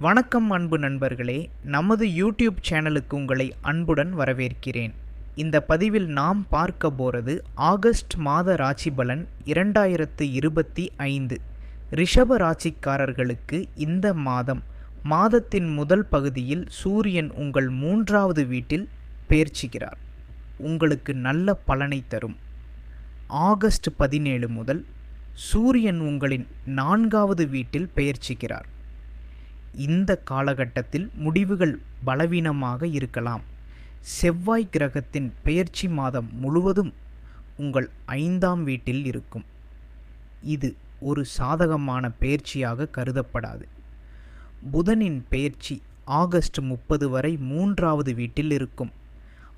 வணக்கம் அன்பு நண்பர்களே. நமது யூடியூப் சேனலுக்கு உங்களை அன்புடன் வரவேற்கிறேன். இந்த பதிவில் நாம் பார்க்க போகிறது ஆகஸ்ட் மாத ராசிபலன் இரண்டாயிரத்து இருபத்தி ஐந்து. ரிஷப ராசிக்காரர்களுக்கு இந்த மாதம் மாதத்தின் முதல் பகுதியில் சூரியன் உங்கள் மூன்றாவது வீட்டில் பெயர்ச்சிக்கிறார் உங்களுக்கு நல்ல பலனை தரும். ஆகஸ்ட் பதினேழு முதல் சூரியன் உங்களின் நான்காவது வீட்டில் பெயர்ச்சிக்கிறார் இந்த காலகட்டத்தில் முடிவுகள் பலவீனமாக இருக்கலாம். செவ்வாய் கிரகத்தின் பெயர்ச்சி மாதம் முழுவதும் உங்கள் ஐந்தாம் வீட்டில் இருக்கும். இது ஒரு சாதகமான பெயர்ச்சியாக கருதப்படாது. புதனின் பெயர்ச்சி ஆகஸ்ட் முப்பது வரை மூன்றாவது வீட்டில் இருக்கும்.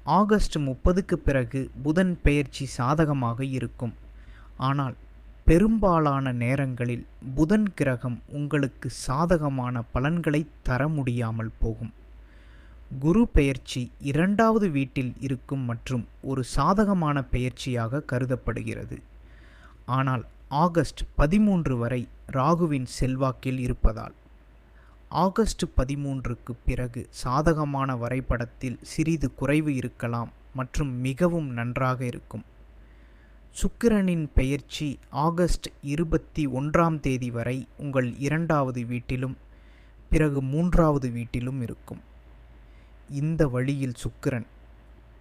ஆகஸ்ட் முப்பதுக்கு பிறகு புதன் பெயர்ச்சி சாதகமாக இருக்கும். ஆனால் பெரும்பாலான நேரங்களில் புதன் கிரகம் உங்களுக்கு சாதகமான பலன்களை தர முடியாமல் போகும். குரு பெயர்ச்சி இரண்டாவது வீட்டில் இருக்கும் மற்றும் ஒரு சாதகமான பெயர்ச்சியாக கருதப்படுகிறது. ஆனால் ஆகஸ்ட் பதிமூன்று வரை ராகுவின் செல்வாக்கில் இருப்பதால் ஆகஸ்ட் பதிமூன்றுக்கு பிறகு சாதகமான வரைபடத்தில் சிறிது குறைவு இருக்கலாம் மற்றும் மிகவும் நன்றாக இருக்கும். சுக்கிரனின் பெயர்ச்சி ஆகஸ்ட் இருபத்தி ஒன்றாம் தேதி வரை உங்கள் இரண்டாவது வீட்டிலும் பிறகு மூன்றாவது வீட்டிலும் இருக்கும். இந்த வழியில் சுக்கிரன்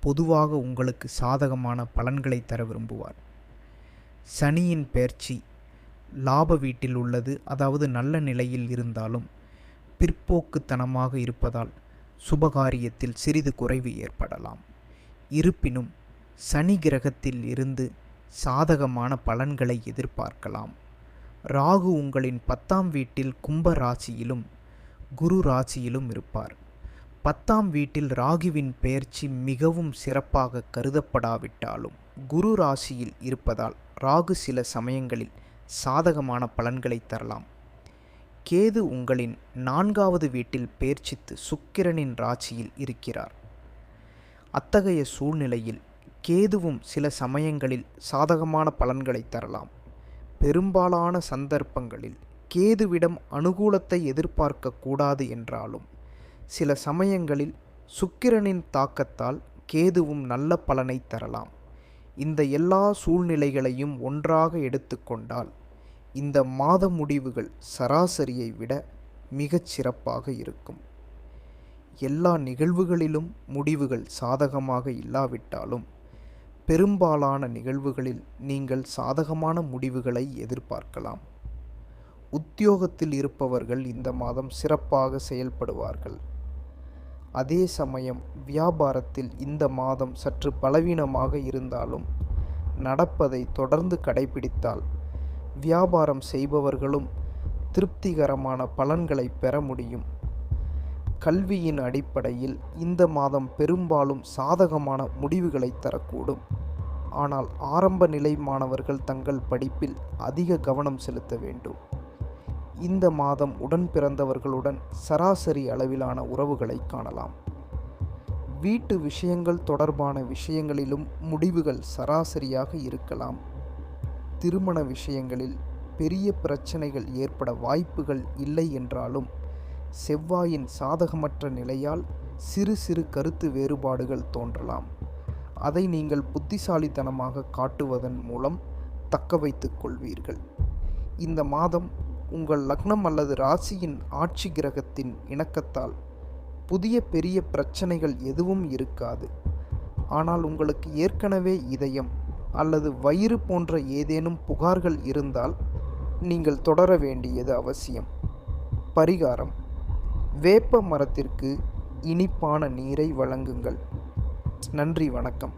பொதுவாக உங்களுக்கு சாதகமான பலன்களை தர விரும்புவார். சனியின் பெயர்ச்சி லாப வீட்டில் உள்ளது. அதாவது நல்ல நிலையில் இருந்தாலும் பிற்போக்குத்தனமாக இருப்பதால் சுபகாரியத்தில் சிறிது குறைவு ஏற்படலாம். இருப்பினும் சனி கிரகத்தில் இருந்து சாதகமான பலன்களை எதிர்பார்க்கலாம். ராகு உங்களின் பத்தாம் வீட்டில் கும்ப ராசியிலும் குரு ராசியிலும் இருப்பார். பத்தாம் வீட்டில் ராகுவின் பெயர்ச்சி மிகவும் சிறப்பாக கருதப்படாவிட்டாலும் குரு ராசியில் இருப்பதால் ராகு சில சமயங்களில் சாதகமான பலன்களை தரலாம். கேது உங்களின் நான்காவது வீட்டில் பெயர்ச்சித்து சுக்கிரனின் ராசியில் இருக்கிறார். அத்தகைய சூழ்நிலையில் கேதுவும் சில சமயங்களில் சாதகமான பலன்களை தரலாம். பெரும்பாலான சந்தர்ப்பங்களில் கேதுவிடம் அனுகூலத்தை எதிர்பார்க்க கூடாது என்றாலும் சில சமயங்களில் சுக்கிரனின் தாக்கத்தால் கேதுவும் நல்ல பலனை தரலாம். இந்த எல்லா சூழ்நிலைகளையும் ஒன்றாக எடுத்துக்கொண்டால் இந்த மாத முடிவுகள் சராசரியை விட மிகச் சிறப்பாக இருக்கும். எல்லா நிகழ்வுகளிலும் முடிவுகள் சாதகமாக இல்லாவிட்டாலும் பெரும்பாலான நிகழ்வுகளில் நீங்கள் சாதகமான முடிவுகளை எதிர்பார்க்கலாம். உத்தியோகத்தில் இருப்பவர்கள் இந்த மாதம் சிறப்பாக செயல்படுவார்கள். அதே சமயம் வியாபாரத்தில் இந்த மாதம் சற்று பலவீனமாக இருந்தாலும் நடப்பதை தொடர்ந்து கடைபிடித்தால் வியாபாரம் செய்பவர்களும் திருப்திகரமான பலன்களை பெற முடியும். கல்வியின் அடிப்படையில் இந்த மாதம் பெரும்பாலும் சாதகமான முடிவுகளை தரக்கூடும். ஆனால் ஆரம்ப நிலை மாணவர்கள் தங்கள் படிப்பில் அதிக கவனம் செலுத்த வேண்டும். இந்த மாதம் உடன் பிறந்தவர்களுடன் சராசரி அளவிலான உறவுகளை காணலாம். வீட்டு விஷயங்கள் தொடர்பான விஷயங்களிலும் முடிவுகள் சராசரியாக இருக்கலாம். திருமண விஷயங்களில் பெரிய பிரச்சனைகள் ஏற்பட வாய்ப்புகள் இல்லை என்றாலும் செவ்வாயின் சாதகமற்ற நிலையால் சிறு சிறு கருத்து வேறுபாடுகள் தோன்றலாம். அதை நீங்கள் புத்திசாலித்தனமாக காட்டுவதன் மூலம் தக்க வைத்துக் கொள்வீர்கள். இந்த மாதம் உங்கள் லக்னம் அல்லது ராசியின் ஆட்சி கிரகத்தின் இணக்கத்தால் புதிய பெரிய பிரச்சனைகள் எதுவும் இருக்காது. ஆனால் உங்களுக்கு ஏற்கனவே இதயம் அல்லது வயிறு போன்ற ஏதேனும் புகார்கள் இருந்தால் நீங்கள் தொடர வேண்டியது அவசியம். பரிகாரம். வேப்ப மரத்திற்கு இனிப்பான நீரை வழங்குங்கள். நன்றி வணக்கம்.